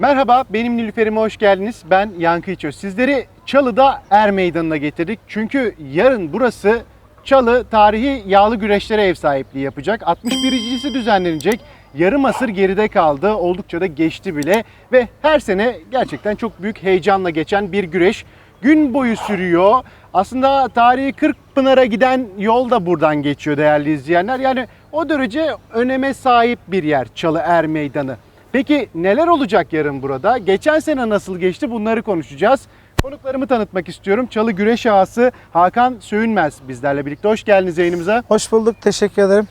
Merhaba, benim Nilüfer'ime hoş geldiniz. Ben Yankı İçöz. Sizleri Çalı'da Er Meydanı'na getirdik. Çünkü yarın burası Çalı tarihi yağlı güreşlere ev sahipliği yapacak. 61.si düzenlenecek. Yarım asır geride kaldı. Oldukça da geçti bile. Ve her sene gerçekten çok büyük heyecanla geçen bir güreş. Gün boyu sürüyor. Aslında tarihi Kırkpınar'a giden yol da buradan geçiyor değerli izleyenler. Yani o derece öneme sahip bir yer Çalı Er Meydanı. Peki neler olacak yarın burada? Geçen sene nasıl geçti bunları konuşacağız. Konuklarımı tanıtmak istiyorum. Çalı Güreş Ağası Hakan Söğünmez bizlerle birlikte. Hoş geldiniz yayınımıza. Hoş bulduk, teşekkür ederim.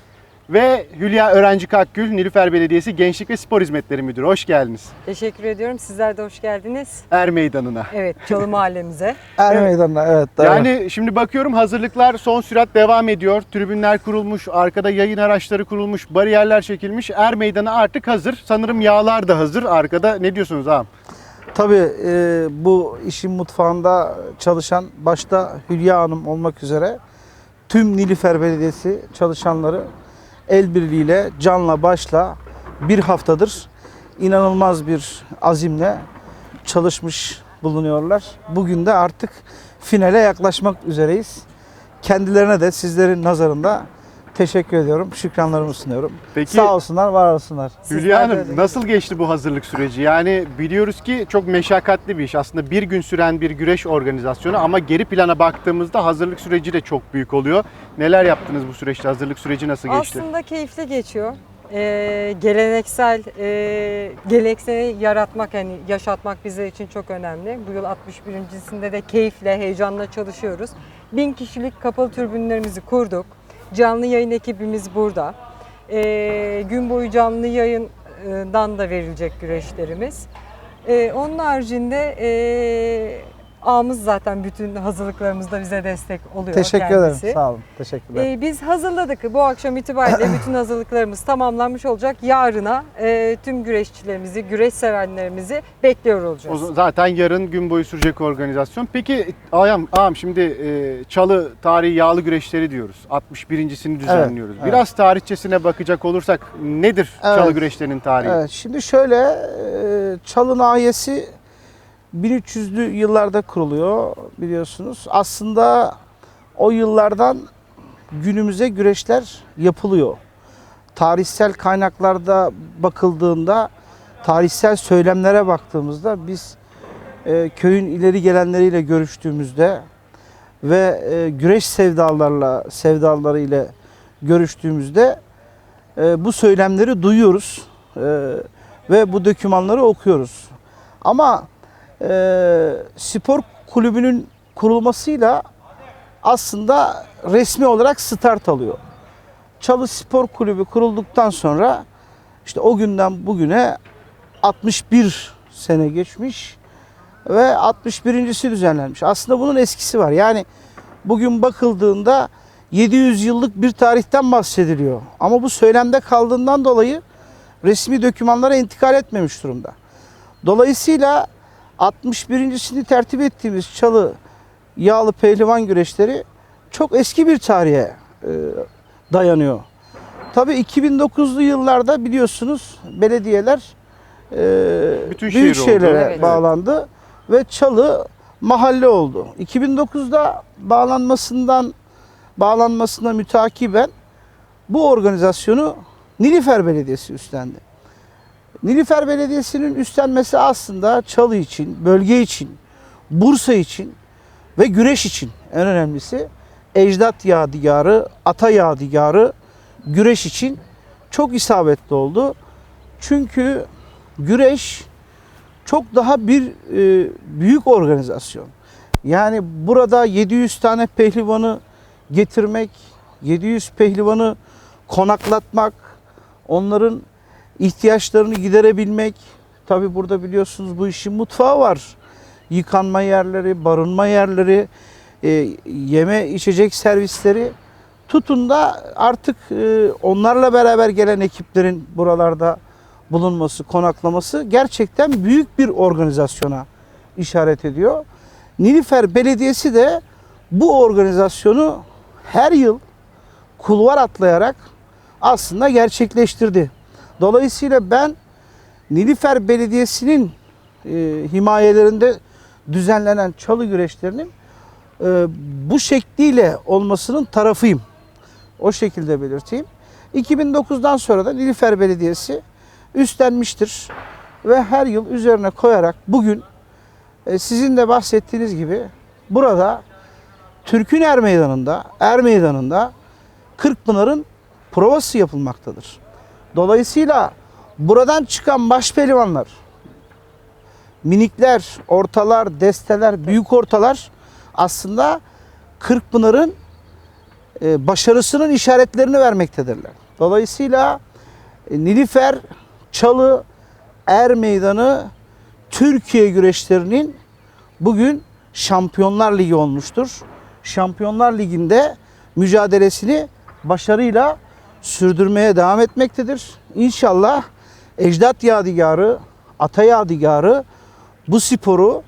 Ve Hülya Öğrenci Kakgül, Nilüfer Belediyesi Gençlik ve Spor Hizmetleri Müdürü. Hoş geldiniz. Teşekkür ediyorum. Sizler de hoş geldiniz. Er Meydanı'na. Evet, Çalı mahallemize. Er Evet. Meydanı'na, evet. doğru. Yani şimdi bakıyorum hazırlıklar son sürat devam ediyor. Tribünler kurulmuş, arkada yayın araçları kurulmuş, bariyerler çekilmiş. Er Meydanı artık hazır. Sanırım yağlar da hazır arkada. Ne diyorsunuz ağam? Tabii e, bu işin mutfağında çalışan başta Hülya Hanım olmak üzere tüm Nilüfer Belediyesi çalışanları el birliğiyle canla başla bir haftadır inanılmaz bir azimle çalışmış bulunuyorlar. Bugün de artık finale yaklaşmak üzereyiz. Kendilerine de sizlerin nazarında teşekkür ediyorum. Şükranlarımı sunuyorum. Peki Sağ olsunlar, var olsunlar. Hülya Hanım nasıl geçti bu hazırlık süreci? Yani biliyoruz ki çok meşakkatli bir iş. Aslında bir gün süren bir güreş organizasyonu ama geri plana baktığımızda hazırlık süreci de çok büyük oluyor. Neler yaptınız bu süreçte? Hazırlık süreci nasıl geçti? Aslında keyifli geçiyor. Ee, geleneksel e, gelenekseli yaratmak yani yaşatmak bizler için çok önemli. Bu yıl 61.sinde de keyifle, heyecanla çalışıyoruz. Bin kişilik kapalı türbünlerimizi kurduk. Canlı yayın ekibimiz burada. Ee, gün boyu canlı yayından da verilecek güreşlerimiz. Ee, onun haricinde e, ağamız zaten bütün hazırlıklarımızda bize destek oluyor Teşekkür kendisi. ederim. Sağ olun. Teşekkürler. Ee, biz hazırladık. Bu akşam itibariyle bütün hazırlıklarımız tamamlanmış olacak. Yarına e, tüm güreşçilerimizi, güreş sevenlerimizi bekliyor O olacağız. z- zaten yarın gün boyu sürecek organizasyon. Peki ağam, ağam şimdi e, Çalı tarihi yağlı güreşleri diyoruz. 61.sini düzenliyoruz. evet. Biraz tarihçesine bakacak olursak nedir Evet. Çalı güreşlerinin tarihi? Evet, şimdi şöyle e, Çalı Nahiyesi 1300'lü yıllarda kuruluyor biliyorsunuz. Aslında o yıllardan günümüze güreşler yapılıyor. Tarihsel kaynaklarda bakıldığında, tarihsel söylemlere baktığımızda biz e, köyün ileri gelenleriyle görüştüğümüzde ve e, güreş sevdalarla sevdaları ile görüştüğümüzde e, bu söylemleri duyuyoruz e, ve bu dokümanları okuyoruz. Ama e, spor kulübünün kurulmasıyla aslında resmi olarak start alıyor. Çalı Spor Kulübü kurulduktan sonra işte o günden bugüne 61 sene geçmiş ve 61.si düzenlenmiş. Aslında bunun eskisi var. Yani bugün bakıldığında 700 yıllık bir tarihten bahsediliyor. Ama bu söylemde kaldığından dolayı resmi dokümanlara intikal etmemiş durumda. Dolayısıyla 61.sini tertip ettiğimiz Çalı yağlı pehlivan güreşleri çok eski bir tarihe e, dayanıyor. Tabii 2009'lu yıllarda biliyorsunuz belediyeler e, Bütün şehir büyük oldu. şehirlere Evet. bağlandı ve Çalı mahalle oldu. 2009'da bağlanmasından bağlanmasına mütakiben bu organizasyonu Nilüfer Belediyesi üstlendi. Nilüfer Belediyesi'nin üstlenmesi aslında Çalı için, bölge için, Bursa için ve güreş için en önemlisi ecdat yadigarı, ata yadigarı güreş için çok isabetli oldu. Çünkü güreş çok daha bir e, büyük organizasyon. Yani burada 700 tane pehlivanı getirmek, 700 pehlivanı konaklatmak, onların ihtiyaçlarını giderebilmek. Tabi burada biliyorsunuz bu işin mutfağı var. Yıkanma yerleri, barınma yerleri, e, yeme içecek servisleri. Tutun da artık e, onlarla beraber gelen ekiplerin buralarda bulunması, konaklaması gerçekten büyük bir organizasyona işaret ediyor. Nilüfer Belediyesi de bu organizasyonu her yıl kulvar atlayarak aslında gerçekleştirdi. Dolayısıyla ben Nilüfer Belediyesi'nin e, himayelerinde düzenlenen çalı güreşlerinin e, bu şekliyle olmasının tarafıyım. O şekilde belirteyim. 2009'dan sonra da Nilüfer Belediyesi üstlenmiştir ve her yıl üzerine koyarak bugün e, sizin de bahsettiğiniz gibi burada Türk'ün Er Meydanı'nda, Er Meydanı'nda Kırkpınar'ın provası yapılmaktadır. Dolayısıyla buradan çıkan baş pehlivanlar, minikler, ortalar, desteler, büyük ortalar aslında Kırkpınar'ın e, başarısının işaretlerini vermektedirler. Dolayısıyla e, Nilüfer, Çalı, Er Meydanı Türkiye güreşlerinin bugün Şampiyonlar Ligi olmuştur. Şampiyonlar Ligi'nde mücadelesini başarıyla sürdürmeye devam etmektedir. İnşallah ecdat yadigarı, ata yadigarı bu sporu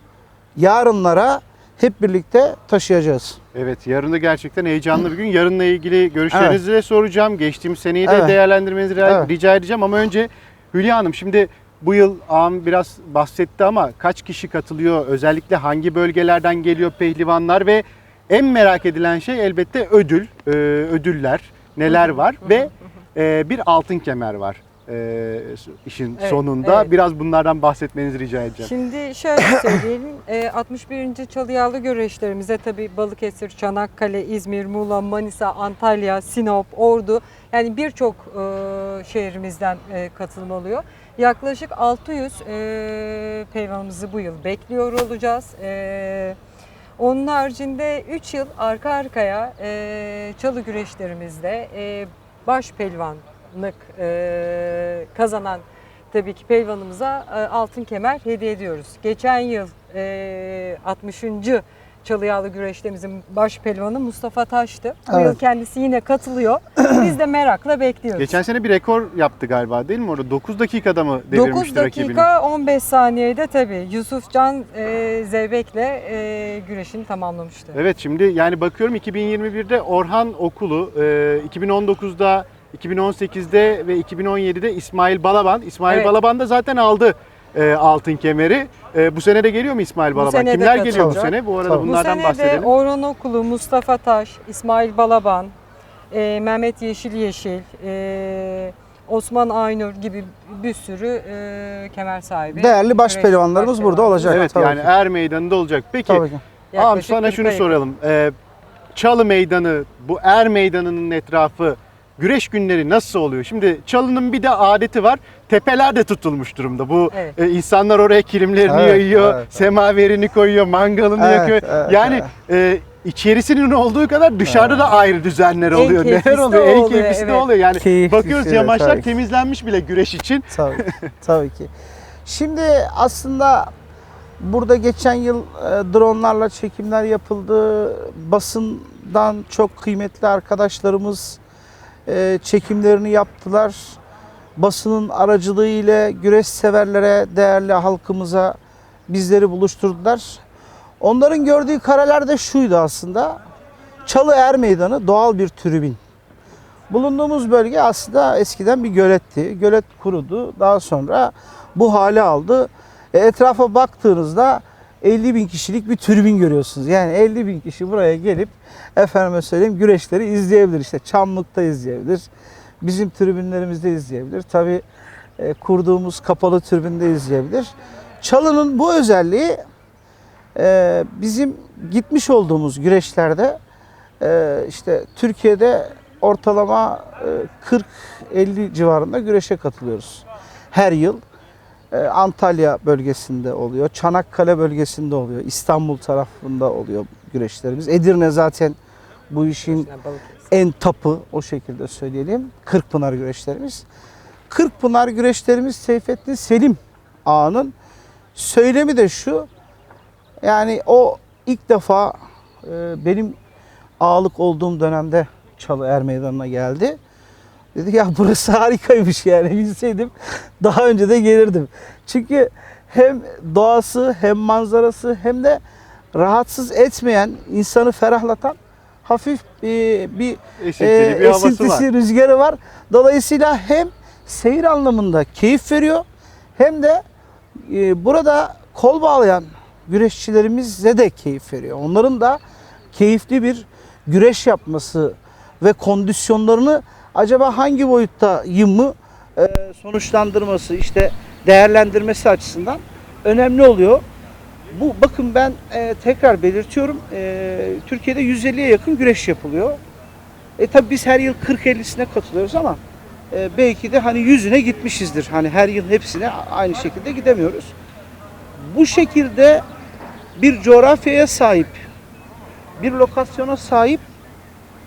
yarınlara hep birlikte taşıyacağız. Evet yarın da gerçekten heyecanlı bir gün. Yarınla ilgili görüşlerinizi de soracağım. Geçtiğimiz seneyi de Evet. değerlendirmenizi rica- Evet. rica edeceğim. Ama önce Hülya Hanım şimdi bu yıl ağam biraz bahsetti ama kaç kişi katılıyor? Özellikle hangi bölgelerden geliyor pehlivanlar ve en merak edilen şey elbette ödül, e, ödüller neler var ve e, bir altın kemer var e, işin Evet, sonunda. evet. Biraz bunlardan bahsetmenizi rica edeceğim. Şimdi şöyle söyleyelim. e, 61. Çalıyalı güreşlerimize tabii Balıkesir, Çanakkale, İzmir, Muğla, Manisa, Antalya, Sinop, Ordu yani birçok e, şehrimizden e, katılım oluyor. Yaklaşık 600 e, pehlivanımızı bu yıl bekliyor olacağız. E, onun haricinde 3 yıl arka arkaya e, çalı güreşlerimizde e, baş pelvanlık e, kazanan tabii ki pelvanımıza e, altın kemer hediye ediyoruz. Geçen yıl e, 60. Çalıyağlı güreşlerimizin baş pelvanı Mustafa Taş'tı. Bu Evet. yıl kendisi yine katılıyor. Biz de merakla bekliyoruz. Geçen sene bir rekor yaptı galiba değil mi orada? 9 dakikada mı 9 devirmişti dakika rakibini? 15 saniyede tabii Yusufcan e, Zeybek'le e, güreşini tamamlamıştı. Evet şimdi yani bakıyorum 2021'de Orhan Okulu, e, 2019'da, 2018'de ve 2017'de İsmail Balaban. İsmail Evet. Balaban da zaten aldı e, altın kemeri. E, bu sene de geliyor mu İsmail Balaban? sene de Kimler geliyor bu katılacak. sene? Bu arada Tabii. Bu bunlardan sene de bahsedelim. Orhan Okulu, Mustafa Taş, İsmail Balaban, e, Mehmet Yeşil Yeşil, e, Osman Aynur gibi bir sürü e, kemer sahibi. Değerli baş pehlivanlarımız baş burada olacak. Evet Tabii yani ki. er meydanında olacak. Peki Tabii ki. ağam Yaklaşık sana 40'a şunu yakın. soralım. E, Çalı Meydanı, bu er meydanının etrafı güreş günleri nasıl oluyor? Şimdi Çalı'nın bir de adeti var. Tepeler de tutulmuş durumda. Bu Evet. e, insanlar oraya kilimlerini Evet, yayıyor, evet, evet. semaverini koyuyor, mangalını Evet, yakıyor. evet, yani e, içerisinin olduğu kadar dışarıda da ayrı düzenler oluyor. Neler de oluyor? En keyiflisi de evet. oluyor. Yani Keyifli bakıyoruz şeyler, yamaçlar tabii ki. temizlenmiş bile güreş için. Tabii, tabii ki. Şimdi aslında burada geçen yıl e, dronlarla çekimler yapıldı. Basından çok kıymetli arkadaşlarımız e, çekimlerini yaptılar. Basının aracılığı ile güreş severlere, değerli halkımıza bizleri buluşturdular. Onların gördüğü kareler de şuydu aslında. Çalı Er Meydanı doğal bir tribün. Bulunduğumuz bölge aslında eskiden bir göletti. Gölet kurudu. Daha sonra bu hale aldı. E, etrafa baktığınızda 50 bin kişilik bir tribün görüyorsunuz. Yani 50 bin kişi buraya gelip efendime söyleyeyim güreşleri izleyebilir. İşte Çamlık'ta izleyebilir. Bizim tribünlerimizde izleyebilir. Tabii e, kurduğumuz kapalı tribünde izleyebilir. Çalı'nın bu özelliği e, bizim gitmiş olduğumuz güreşlerde e, işte Türkiye'de ortalama e, 40-50 civarında güreşe katılıyoruz. Her yıl e, Antalya bölgesinde oluyor, Çanakkale bölgesinde oluyor, İstanbul tarafında oluyor güreşlerimiz. Edirne zaten bu işin en tapı o şekilde söyleyelim. Kırkpınar güreşlerimiz. Kırkpınar güreşlerimiz Seyfettin Selim Ağa'nın söylemi de şu. Yani o ilk defa e, benim ağalık olduğum dönemde Çalı Er Meydanı'na geldi. Dedi ya burası harikaymış yani bilseydim daha önce de gelirdim. Çünkü hem doğası hem manzarası hem de rahatsız etmeyen, insanı ferahlatan hafif e, bir e, bir esintisi, var. rüzgarı var. Dolayısıyla hem seyir anlamında keyif veriyor hem de e, burada kol bağlayan güreşçilerimize de keyif veriyor. Onların da keyifli bir güreş yapması ve kondisyonlarını acaba hangi boyutta mı e, sonuçlandırması işte değerlendirmesi açısından önemli oluyor. Bu bakın ben e, tekrar belirtiyorum. E, Türkiye'de 150'ye yakın güreş yapılıyor. E tabi biz her yıl 40-50'sine katılıyoruz ama e, belki de hani yüzüne gitmişizdir. Hani her yıl hepsine aynı şekilde gidemiyoruz. Bu şekilde bir coğrafyaya sahip, bir lokasyona sahip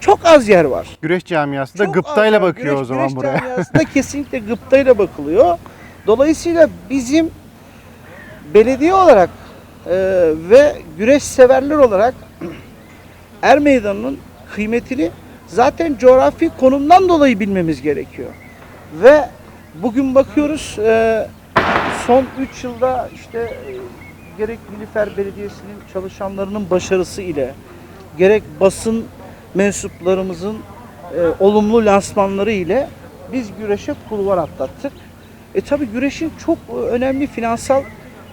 çok az yer var. Güreş camiası da Çok gıptayla bakıyor Güreş- o zaman güreş buraya. camiasında kesinlikle gıptayla bakılıyor. Dolayısıyla bizim belediye olarak e, ve güreş severler olarak Er Meydanı'nın kıymetini zaten coğrafi konumdan dolayı bilmemiz gerekiyor. Ve bugün bakıyoruz e, son 3 yılda işte e, gerek Nilüfer Belediyesi'nin çalışanlarının başarısı ile gerek basın mensuplarımızın e, olumlu lansmanları ile biz güreşe kulvar atlattık. E tabi güreşin çok önemli finansal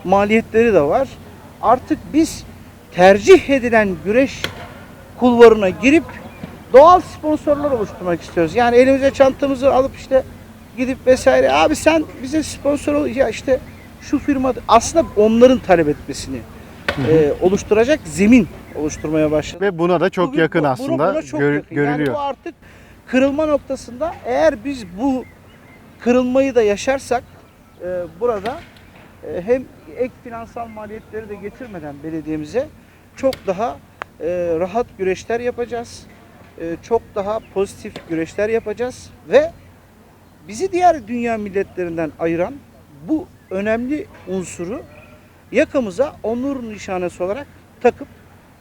maliyetleri de var. Artık biz tercih edilen güreş kulvarına girip doğal sponsorlar oluşturmak istiyoruz. Yani elimize çantamızı alıp işte gidip vesaire abi sen bize sponsor ol ya işte şu firma aslında onların talep etmesini e, oluşturacak zemin oluşturmaya başladık. Ve buna da çok Bugün yakın bu- aslında buna çok gör- yakın. görülüyor. Yani bu artık kırılma noktasında eğer biz bu kırılmayı da yaşarsak e, burada e, hem ek finansal maliyetleri de getirmeden belediyemize çok daha e, rahat güreşler yapacağız. E, çok daha pozitif güreşler yapacağız ve bizi diğer dünya milletlerinden ayıran bu önemli unsuru yakamıza onur nişanesi olarak takıp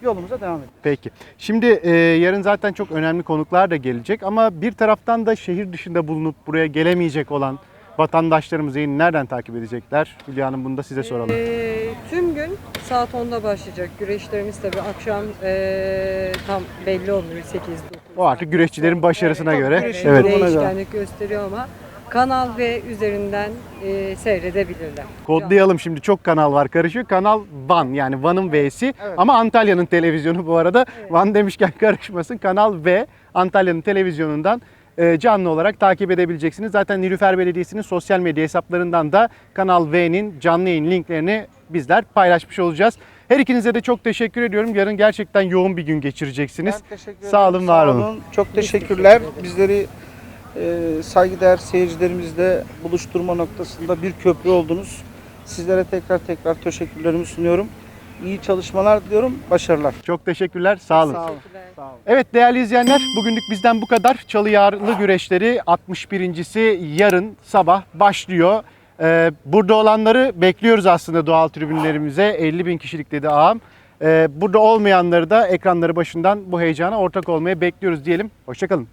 yolumuza devam edeceğiz. Peki. Şimdi e, yarın zaten çok önemli konuklar da gelecek ama bir taraftan da şehir dışında bulunup buraya gelemeyecek olan vatandaşlarımız yayını nereden takip edecekler? Hülya Hanım bunu da size soralım. Ee, tüm gün saat 10'da başlayacak güreşlerimiz tabii akşam ee, tam belli olmuyor 8 9. O artık güreşçilerin başarısına göre. Evet. Değişkenlik gösteriyor ama kanal ve üzerinden ee, seyredebilirler. Kodlayalım şimdi çok kanal var karışıyor. Kanal Van yani Van'ın V'si Evet. ama Antalya'nın televizyonu bu arada. Evet. Van demişken karışmasın. Kanal V Antalya'nın televizyonundan e, canlı olarak takip edebileceksiniz. Zaten Nilüfer Belediyesi'nin sosyal medya hesaplarından da Kanal V'nin canlı yayın linklerini bizler paylaşmış olacağız. Her ikinize de çok teşekkür ediyorum. Yarın gerçekten yoğun bir gün geçireceksiniz. Ben teşekkür Sağ olun, ederim. var olun. Çok teşekkür teşekkürler. Bizleri e, saygıdeğer seyircilerimizle buluşturma noktasında bir köprü oldunuz. Sizlere tekrar tekrar teşekkürlerimi sunuyorum. İyi çalışmalar diliyorum. Başarılar. Çok teşekkürler. Sağ olun. Sağ olun. Teşekkürler. Sağ olun. Evet değerli izleyenler bugünlük bizden bu kadar. Çalı Yağlı Güreşleri 61.si yarın sabah başlıyor. Ee, burada olanları bekliyoruz aslında doğal tribünlerimize. 50 bin kişilik dedi ağam. Ee, burada olmayanları da ekranları başından bu heyecana ortak olmaya bekliyoruz diyelim. Hoşçakalın.